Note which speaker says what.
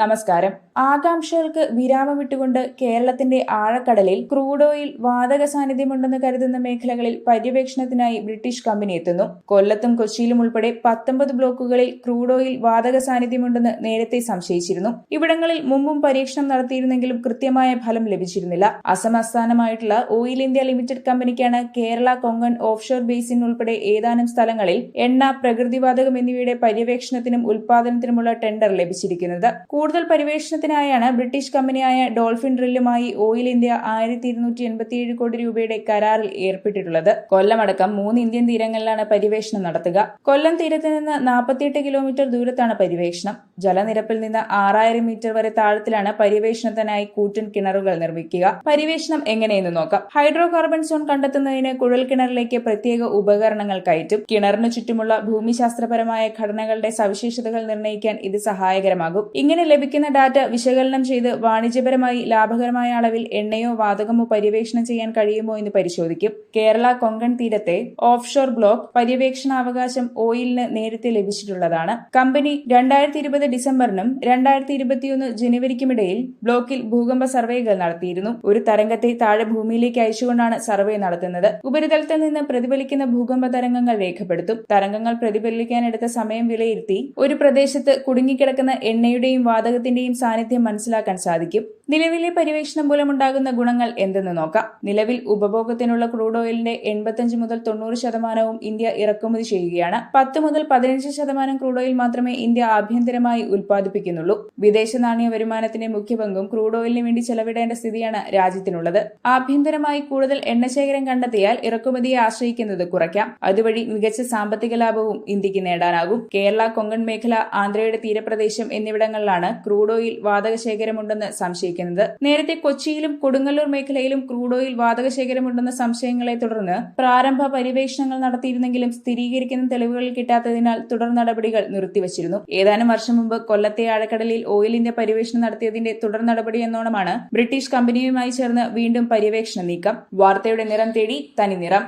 Speaker 1: നമസ്കാരം. ആകാംക്ഷകൾക്ക് വിരാമമിട്ടുകൊണ്ട് കേരളത്തിന്റെ ആഴക്കടലിൽ ക്രൂഡ് ഓയിൽ വാതക സാന്നിധ്യമുണ്ടെന്ന് കരുതുന്ന മേഖലകളിൽ പര്യവേക്ഷണത്തിനായി ബ്രിട്ടീഷ് കമ്പനി എത്തുന്നു. കൊല്ലത്തും കൊച്ചിയിലും ഉൾപ്പെടെ പത്തൊമ്പത് ബ്ലോക്കുകളിൽ ക്രൂഡ് ഓയിൽ വാതക സാന്നിധ്യമുണ്ടെന്ന് നേരത്തെ സംശയിച്ചിരുന്നു. ഇവിടങ്ങളിൽ മുമ്പും പരീക്ഷണം നടത്തിയിരുന്നെങ്കിലും കൃത്യമായ ഫലം ലഭിച്ചിരുന്നില്ല. അസം ആസ്ഥാനമായിട്ടുള്ള ഓയിൽ ഇന്ത്യ ലിമിറ്റഡ് കമ്പനിക്കാണ് കേരള കൊങ്കൺ ഓഫ്ഷോർ ബേസിൻ ഉൾപ്പെടെ ഏതാനും സ്ഥലങ്ങളിൽ എണ്ണ പ്രകൃതിവാതകം എന്നിവയുടെ പര്യവേക്ഷണത്തിനും ഉൽപാദനത്തിനുമുള്ള ടെൻഡർ ലഭിച്ചിരിക്കുന്നത്. കൂടുതൽ പരിവേഷണത്തിനായാണ് ബ്രിട്ടീഷ് കമ്പനിയായ ഡോൾഫിൻ ഡ്രില്ലുമായി ഓയിൽ ഇന്ത്യ ആയിരത്തി ഇരുന്നൂറ്റി എൺപത്തിയേഴ് കോടി രൂപയുടെ കരാറിൽ ഏർപ്പെട്ടിട്ടുള്ളത്. കൊല്ലമടക്കം മൂന്ന് ഇന്ത്യൻ തീരങ്ങളിലാണ് പരിവേഷണം നടത്തുക. കൊല്ലം തീരത്ത് നിന്ന് നാൽപ്പത്തിയെട്ട് കിലോമീറ്റർ ദൂരത്താണ് പരിവേഷണം ജലനിരപ്പിൽ നിന്ന് ആറായിരം മീറ്റർ വരെ താഴത്തിലാണ് പരിവേഷണത്തിനായി കൂറ്റൻ കിണറുകൾ നിർമ്മിക്കുക. പരിവേഷണം എങ്ങനെയെന്ന് നോക്കാം. ഹൈഡ്രോ കാർബൺ സോൺ കണ്ടെത്തുന്നതിന് കുഴൽ കിണറിലേക്ക് പ്രത്യേക ഉപകരണങ്ങൾ കയറ്റും. കിണറിന് ചുറ്റുമുള്ള ഭൂമിശാസ്ത്രപരമായ ഘടനകളുടെ സവിശേഷതകൾ നിർണയിക്കാൻ ഇത് സഹായകരമാകും. ഇങ്ങനെ ലഭിക്കുന്ന ഡാറ്റ വിശകലനം ചെയ്ത് വാണിജ്യപരമായി ലാഭകരമായ അളവിൽ എണ്ണയോ വാതകമോ പര്യവേക്ഷണം ചെയ്യാൻ കഴിയുമോ എന്ന് പരിശോധിക്കും. കേരള കൊങ്കൺ തീരത്തെ ഓഫ്ഷോർ ബ്ലോക്ക് പര്യവേക്ഷണാവകാശം ഓയിലിന് നേരത്തെ ലഭിച്ചിട്ടുള്ളതാണ്. കമ്പനി രണ്ടായിരത്തി ഇരുപത് ഡിസംബറിനും രണ്ടായിരത്തി ഇരുപത്തിയൊന്ന് ജനുവരിക്കുമിടയിൽ ബ്ലോക്കിൽ ഭൂകമ്പ സർവേകൾ നടത്തിയിരുന്നു. ഒരു തരംഗത്തെ താഴെ ഭൂമിയിലേക്ക് അയച്ചുകൊണ്ടാണ് സർവേ നടത്തുന്നത്. ഉപരിതലത്തിൽ നിന്ന് പ്രതിഫലിക്കുന്ന ഭൂകമ്പ തരംഗങ്ങൾ രേഖപ്പെടുത്തും. തരംഗങ്ങൾ പ്രതിഫലിക്കാനെടുത്ത സമയം വിലയിരുത്തി ഒരു പ്രദേശത്ത് കുടുങ്ങിക്കിടക്കുന്ന എണ്ണയുടെയും വാതകത്തിന്റെയും സാന്നിധ്യം മനസ്സിലാക്കാൻ സാധിക്കും. നിലവിലെ പര്യവേക്ഷണം മൂലമുണ്ടാകുന്ന ഗുണങ്ങൾ എന്തെന്ന് നോക്കാം. നിലവിൽ ഉപഭോഗത്തിനുള്ള ക്രൂഡ് ഓയിലിന്റെ എൺപത്തിയഞ്ച് മുതൽ തൊണ്ണൂറ് ശതമാനവും ഇന്ത്യ ഇറക്കുമതി ചെയ്യുകയാണ്. പത്ത് മുതൽ പതിനഞ്ച് ശതമാനം ക്രൂഡ് ഓയിൽ മാത്രമേ ഇന്ത്യ ആഭ്യന്തരമായി ഉൽപ്പാദിപ്പിക്കുന്നുള്ളൂ. വിദേശ നാണയ വരുമാനത്തിന്റെ മുഖ്യ പങ്കും ക്രൂഡ് ഓയിലിന് വേണ്ടി ചെലവിടേണ്ട സ്ഥിതിയാണ് രാജ്യത്തിനുള്ളത്. ആഭ്യന്തരമായി കൂടുതൽ എണ്ണശേഖരം കണ്ടെത്തിയാൽ ഇറക്കുമതിയെ ആശ്രയിക്കുന്നത് കുറയ്ക്കാം. അതുവഴി മികച്ച സാമ്പത്തിക ലാഭവും ഇന്ത്യയ്ക്ക് നേടാനാകും. കേരള കൊങ്കൺ മേഖല ആന്ധ്രയുടെ തീരപ്രദേശം എന്നിവിടങ്ങളിലാണ് ക്രൂഡ് ഓയിൽ വാതക ശേഖരമുണ്ടെന്ന് സംശയിക്കുന്നത്. നേരത്തെ കൊച്ചിയിലും കൊടുങ്ങല്ലൂർ മേഖലയിലും ക്രൂഡ് ഓയിൽ വാതക ശേഖരമുണ്ടെന്ന സംശയങ്ങളെ തുടർന്ന് പ്രാരംഭ പര്യവേഷണങ്ങൾ നടത്തിയിരുന്നെങ്കിലും സ്ഥിരീകരിക്കുന്ന തെളിവുകൾ കിട്ടാത്തതിനാൽ തുടർ നടപടികൾ നിർത്തിവച്ചിരുന്നു. ഏതാനും വർഷം മുമ്പ് കൊല്ലത്തെ ആഴക്കടലിൽ ഓയിലിന്റെ പര്യവേഷണം നടത്തിയതിന്റെ തുടർ നടപടി എന്നോണമാണ് ബ്രിട്ടീഷ് കമ്പനിയുമായി ചേർന്ന് വീണ്ടും പര്യവേഷണ നീക്കം. വാർത്തയുടെ നിറം തേടി തനി നിറം